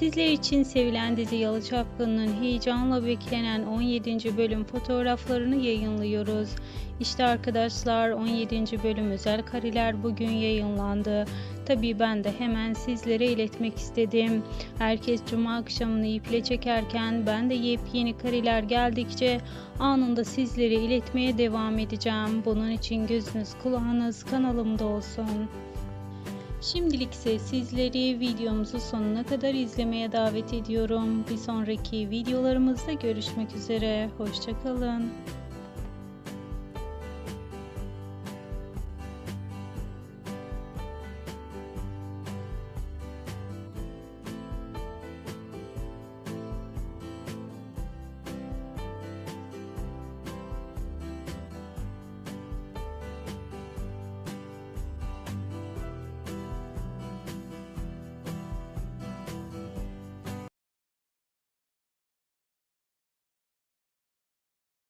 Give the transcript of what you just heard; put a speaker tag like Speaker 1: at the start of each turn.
Speaker 1: Sizler için sevilen dizi Yalı Çapkını'nın heyecanla beklenen 17. bölüm fotoğraflarını yayınlıyoruz. İşte arkadaşlar 17. bölüm özel kareler bugün yayınlandı. Tabii ben de hemen sizlere iletmek istedim. Herkes cuma akşamını iple çekerken ben de yepyeni kareler geldikçe anında sizlere iletmeye devam edeceğim. Bunun için gözünüz kulağınız kanalımda olsun. Şimdilik ise sizleri videomuzu sonuna kadar izlemeye davet ediyorum. Bir sonraki videolarımızda görüşmek üzere. Hoşçakalın.